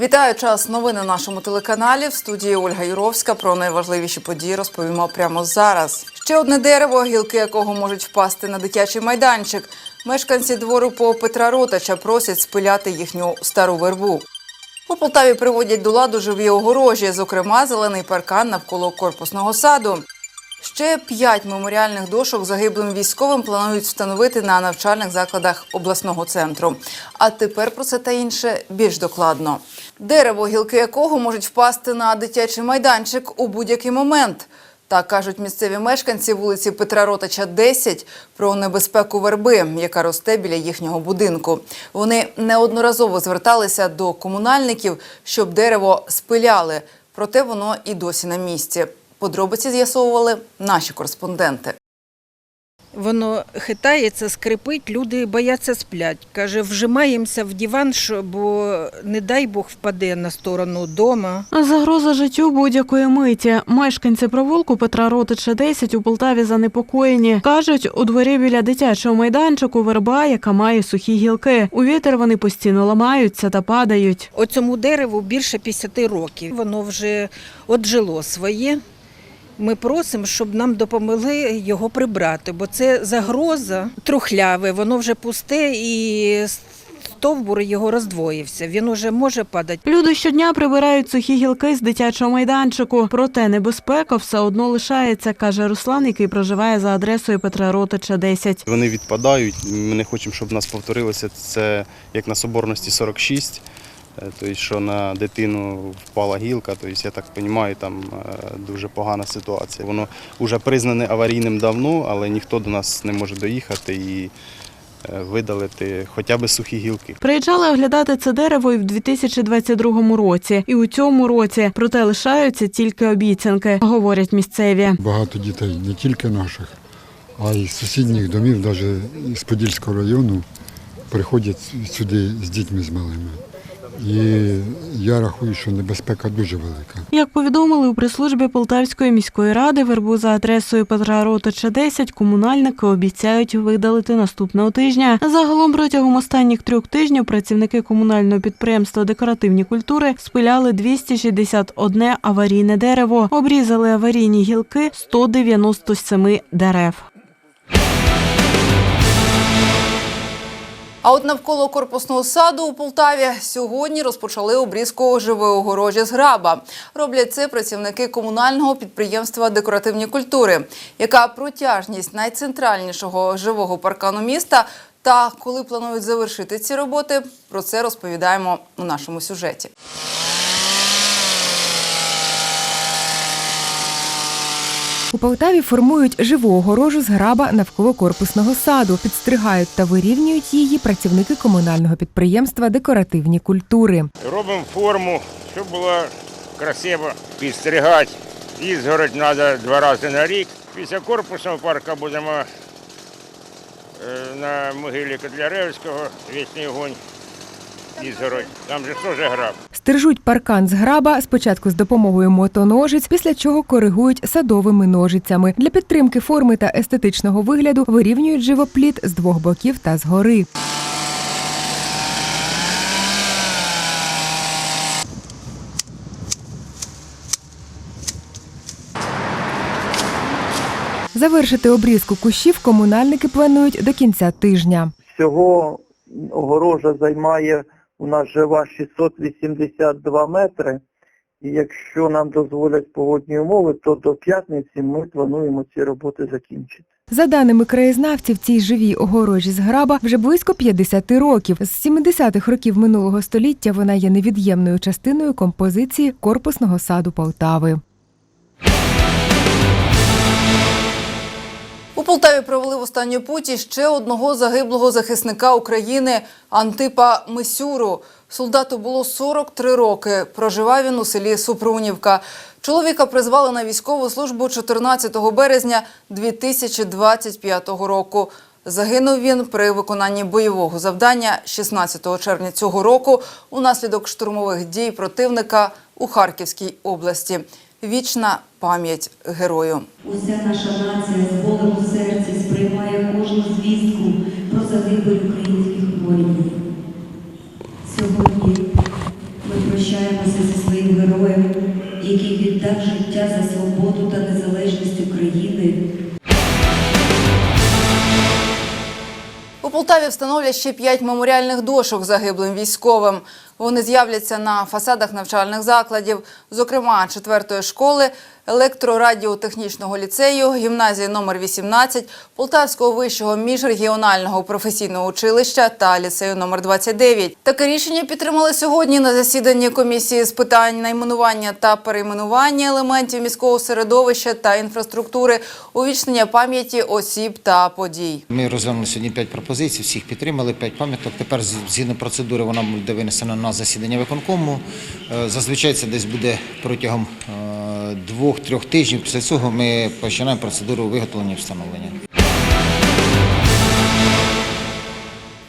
Вітаю час новин на нашому телеканалі. В студії Ольга Юровська про найважливіші події розповімо прямо зараз. Ще одне дерево, гілки якого можуть впасти на дитячий майданчик. Мешканці двору по Петра Ротача просять спиляти їхню стару вербу. У Полтаві приводять до ладу живі огорожі, зокрема зелений паркан навколо корпусного саду. Ще п'ять меморіальних дошок загиблим військовим планують встановити на навчальних закладах обласного центру. А тепер про це та інше більш докладно. Дерево, гілки якого можуть впасти на дитячий майданчик у будь-який момент. Так кажуть місцеві мешканці вулиці Петра Ротача, 10, про небезпеку верби, яка росте біля їхнього будинку. Вони неодноразово зверталися до комунальників, щоб дерево спиляли. Проте воно і досі на місці. Подробиці з'ясовували наші кореспонденти. Воно хитається, скрипить, люди бояться сплять. Каже, вжимаємося в диван, бо не дай Бог впаде на сторону дома. Загроза життю будь-якої миті. Мешканці провулку Петра Ротича 10 у Полтаві занепокоєні. Кажуть, у дворі біля дитячого майданчику верба, яка має сухі гілки. У вітер вони постійно ламаються та падають. Оцьому дереву більше 50 років. Воно вже отжило своє. Ми просимо, щоб нам допомогли його прибрати, бо це загроза трухляве, воно вже пусте і стовбур його роздвоївся. Він уже може падати. Люди щодня прибирають сухі гілки з дитячого майданчику. Проте небезпека все одно лишається, каже Руслан, який проживає за адресою Петра Ротича 10. Вони відпадають. Ми не хочемо, щоб в нас повторилося це як на Соборності 46. Е, Тобто, що на дитину впала гілка, тобто, я так розумію, там е, дуже погана ситуація. Воно вже признане аварійним давно, але ніхто до нас не може доїхати і е, видалити хоча б сухі гілки. Приїжджали оглядати це дерево і в 2022 році, і у цьому році. Проте лишаються тільки обіцянки, говорять місцеві. Багато дітей, не тільки наших, а й з сусідніх домів, навіть з Подільського району, приходять сюди з дітьми з малими. І я рахую, що небезпека дуже велика. Як повідомили у прес-службі Полтавської міської ради, вербу за адресою Петра Ротича 10 комунальники обіцяють видалити наступного тижня. Загалом протягом останніх трьох тижнів працівники комунального підприємства Декоративні культури спиляли 261 аварійне дерево, обрізали аварійні гілки 197 дерев. А от навколо корпусного саду у Полтаві сьогодні розпочали обрізку живої огорожі з граба. Роблять це працівники комунального підприємства декоративні культури. Яка протяжність найцентральнішого живого паркану міста? Та коли планують завершити ці роботи, про це розповідаємо у нашому сюжеті. У Полтаві формують живу огорожу з граба навколо корпусного саду, підстригають та вирівнюють її працівники комунального підприємства Декоративні культури. Робимо форму, щоб було красиво підстригати. Ізгородь треба два рази на рік. Після корпусного парка будемо е, на могилі Котляревського, вічний огонь. Ізгородь. Там же теж граб. Стрижуть паркан з граба спочатку з допомогою мотоножиць, після чого коригують садовими ножицями. Для підтримки форми та естетичного вигляду вирівнюють живопліт з двох боків та згори. Завершити обрізку кущів комунальники планують до кінця тижня. Всього огорожа займає у нас жива 682 метри. І якщо нам дозволять погодні умови, то до п'ятниці ми плануємо ці роботи закінчити. За даними краєзнавців, цій живій огорожі з граба вже близько 50 років. З 70-х років минулого століття вона є невід'ємною частиною композиції корпусного саду Полтави. Полтаві провели в останню путі ще одного загиблого захисника України Антипа Мисюру. Солдату було 43 роки. Проживав він у селі Супрунівка. Чоловіка призвали на військову службу 14 березня 2025 року. Загинув він при виконанні бойового завдання 16 червня цього року унаслідок штурмових дій противника у Харківській області. Вічна пам'ять герою. Уся наша нація з болем у серці сприймає кожну звістку про загибель українських воїнів. Сьогодні ми прощаємо який віддав життя за свободу та незалежність України. У Полтаві встановлять ще п'ять меморіальних дошок загиблим військовим. Вони з'являться на фасадах навчальних закладів, зокрема четвертої школи, електрорадіотехнічного ліцею, гімназії номер 18, Полтавського вищого міжрегіонального професійного училища та ліцею номер 29. Таке рішення підтримали сьогодні на засіданні комісії з питань найменування та перейменування елементів міського середовища та інфраструктури, увічнення пам'яті осіб та подій. Ми розглянули сьогодні п'ять пропозицій, всіх підтримали, п'ять пам'яток. Тепер згідно процедури вона буде винесена на засідання виконкому. Е, Зазвичай це десь буде протягом е, двох-трьох тижнів. Після цього ми починаємо процедуру виготовлення і встановлення.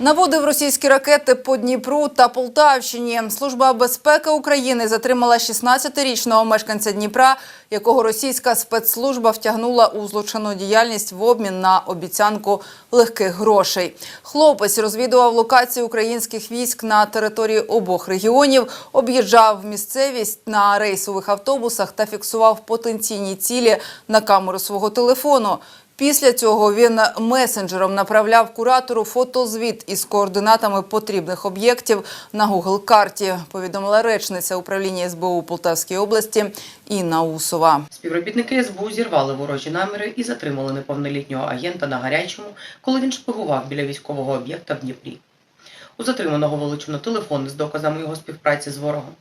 Наводив російські ракети по Дніпру та Полтавщині. Служба безпеки України затримала 16-річного мешканця Дніпра, якого російська спецслужба втягнула у злочинну діяльність в обмін на обіцянку легких грошей. Хлопець розвідував локації українських військ на території обох регіонів, об'їжджав місцевість на рейсових автобусах та фіксував потенційні цілі на камеру свого телефону. Після цього він месенджером направляв куратору фотозвіт із координатами потрібних об'єктів на Google карті. Повідомила речниця управління СБУ Полтавській області Інна Усова. Співробітники СБУ зірвали ворожі наміри і затримали неповнолітнього агента на гарячому, коли він шпигував біля військового об'єкта в Дніпрі. У затриманого вилучено телефони з доказами його співпраці з ворогом.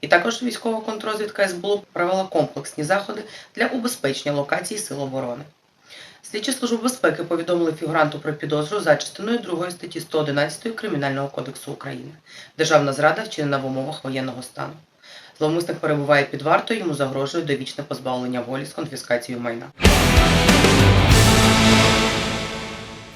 І також військова контрозвідка СБУ провела комплексні заходи для убезпечення локацій Сил оборони. Слідчі служби безпеки повідомили фігуранту про підозру за частиною 2 статті 111 Кримінального кодексу України. Державна зрада вчинена в умовах воєнного стану. Зловмисник перебуває під вартою, йому загрожує довічне позбавлення волі з конфіскацією майна.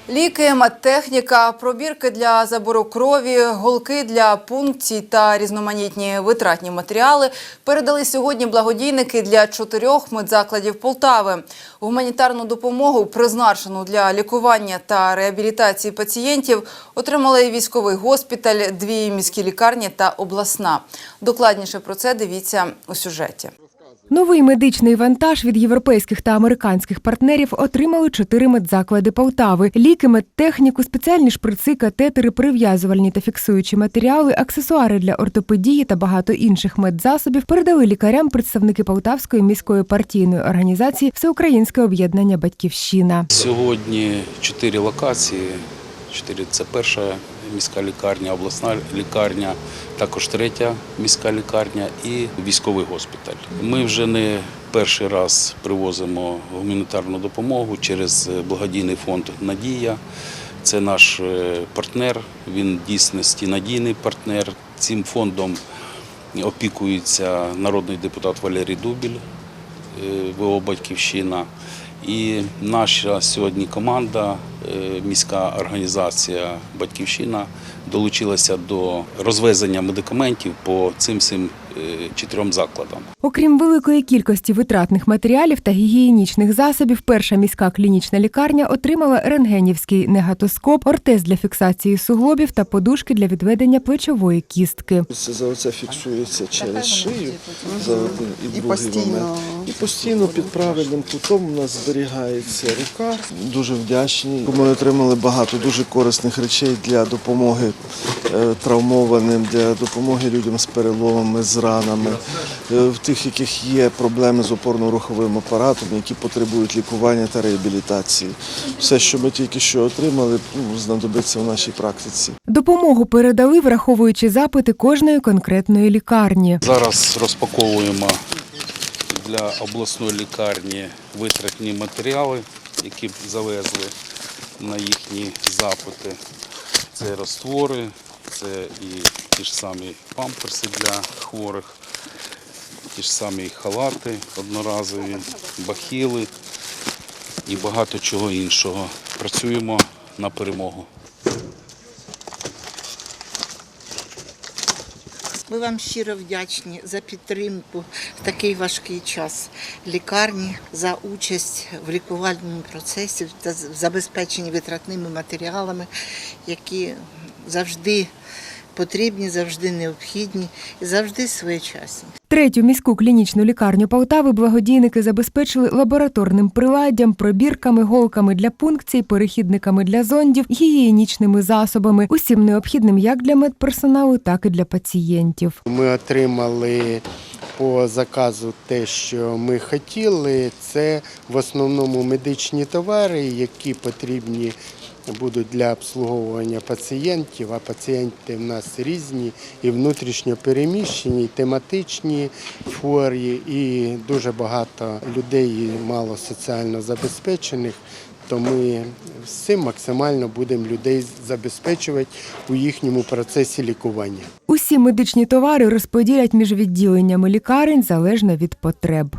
Ліки, медтехніка, пробірки для забору крові, голки для пункцій та різноманітні витратні матеріали передали сьогодні благодійники для чотирьох медзакладів Полтави. Гуманітарну допомогу, призначену для лікування та реабілітації пацієнтів, отримали військовий госпіталь, дві міські лікарні та обласна. Докладніше про це дивіться у сюжеті. Новий медичний вантаж від європейських та американських партнерів отримали чотири медзаклади Полтави. Ліки, медтехніку, спеціальні шприци, катетери, прив'язувальні та фіксуючі матеріали, аксесуари для ортопедії та багато інших медзасобів передали лікарям представники Полтавської міської партійної організації Всеукраїнське об'єднання Батьківщина. Сьогодні чотири локації. Чотири це перша міська лікарня, обласна лікарня, також третя міська лікарня і військовий госпіталь. Ми вже не перший раз привозимо гуманітарну допомогу через благодійний фонд Надія. Це наш е, партнер, він дійсності надійний партнер. Цим фондом опікується народний депутат Валерій Дубіль. е, ВО Батьківщина. І наша сьогодні команда, е, міська організація Батьківщина долучилася до розвезення медикаментів по цим всім е, чотирьом закладам. Окрім великої кількості витратних матеріалів та гігієнічних засобів, перша міська клінічна лікарня отримала рентгенівський негатоскоп, ортез для фіксації суглобів та подушки для відведення плечової кістки. Це за оце фіксується через шию за один і, другий момент. І постійно під правильним кутом у нас зберігається рука. Дуже Ми отримали багато дуже корисних речей для допомоги е, травмованим, для допомоги людям з переломами, з ранами, е, в тих, яких є проблеми з опорно-руховим апаратом, які потребують лікування та реабілітації. Все, що ми тільки що отримали, ну, знадобиться в нашій практиці. Допомогу передали, враховуючи запити кожної конкретної лікарні. Зараз розпаковуємо для обласної лікарні витратні матеріали, які завезли на їхні запити. Це розтвори, це і ті ж самі памперси для хворих, ті ж самі халати одноразові, бахіли і багато чого іншого. Працюємо на перемогу. Ми вам щиро вдячні за підтримку в такий важкий час лікарні, за участь в лікувальному процесі та в забезпеченні витратними матеріалами, які завжди потрібні, завжди необхідні і завжди своєчасні. Третю міську клінічну лікарню Полтави благодійники забезпечили лабораторним приладдям, пробірками, голками для пункцій, перехідниками для зондів, гігієнічними засобами, усім необхідним як для медперсоналу, так і для пацієнтів. Ми отримали по заказу те, що ми хотіли. Це в основному медичні товари, які потрібні будуть для обслуговування пацієнтів. А пацієнти в нас різні і внутрішньо переміщені, і тематичні хворі, і дуже багато людей і мало соціально забезпечених. То ми цим максимально будемо людей забезпечувати у їхньому процесі лікування. Усі медичні товари розподілять між відділеннями лікарень залежно від потреб.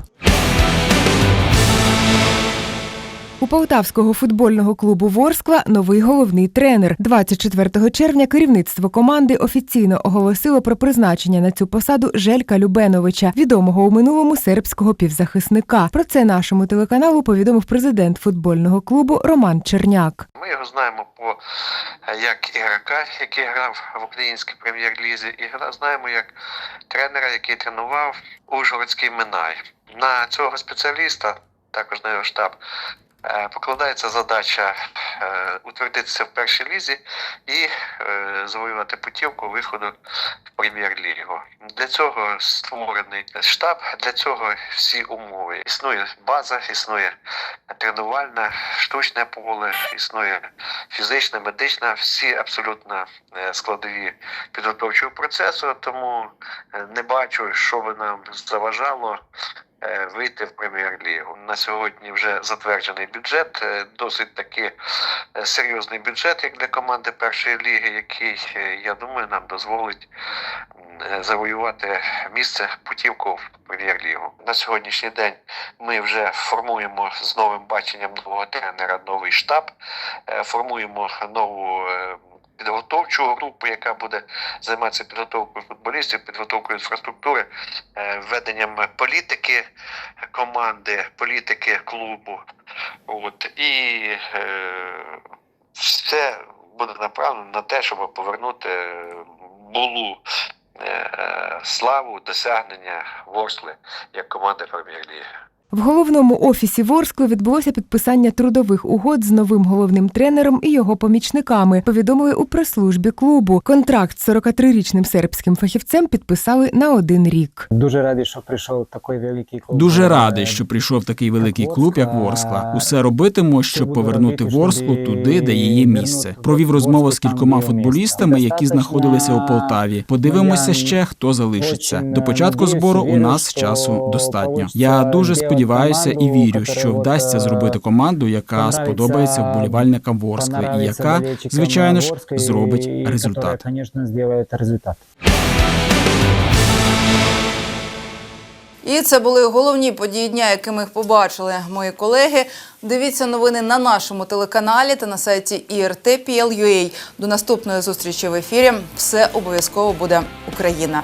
У Полтавського футбольного клубу Ворскла новий головний тренер. 24 червня керівництво команди офіційно оголосило про призначення на цю посаду Желька Любеновича, відомого у минулому сербського півзахисника. Про це нашому телеканалу повідомив президент футбольного клубу Роман Черняк. Ми його знаємо по е, як ігрока, який грав в українській прем'єр-лізі, і знаємо як тренера, який тренував Ужгородський Минай. На цього спеціаліста, також на його штаб, покладається задача е, утвердитися в першій лізі і е, завоювати путівку виходу в прем'єр-лігу. Для цього створений штаб, для цього всі умови. Існує база, існує тренувальне, штучне поле, існує фізична, медична, всі абсолютно е, складові підготовчого процесу, тому е, не бачу, що би нам заважало е, вийти в прем'єр-лігу. На сьогодні вже затверджений бюджет, е, досить таки е, серйозний бюджет, як для команди першої ліги, який, е, я думаю, нам дозволить е, завоювати місце путівку в прем'єр-лігу. На сьогоднішній день ми вже формуємо з новим баченням нового тренера новий штаб, е, формуємо нову. Е, Підготовчу групу, яка буде займатися підготовкою футболістів, підготовкою інфраструктури, е, введенням політики команди, політики клубу. От і е, все буде направлено на те, щоб повернути булу е, славу, досягнення Ворсли як команди прем'єр-ліги. В головному офісі Ворскли відбулося підписання трудових угод з новим головним тренером і його помічниками. Повідомили у прес-службі клубу. Контракт з 43-річним сербським фахівцем підписали на один рік. Дуже радий, що прийшов такий великий клуб. Дуже Е, радий, що прийшов такий великий клуб, як Ворскла. Усе робитиму, щоб повернути Ворсклу туди, де її місце. Провів розмову з кількома футболістами, які знаходилися у Полтаві. Подивимося ще, хто залишиться. До початку збору у нас часу достатньо. Я дуже сподіваюся і вірю, що вдасться зробити команду, яка сподобається вболівальникам Ворскли, і яка, звичайно ж, зробить результат. Звісно, зробить результат. І це були головні події дня, які ми побачили, мої колеги. Дивіться новини на нашому телеканалі та на сайті IRT.PL.UA. До наступної зустрічі в ефірі. Все обов'язково буде Україна.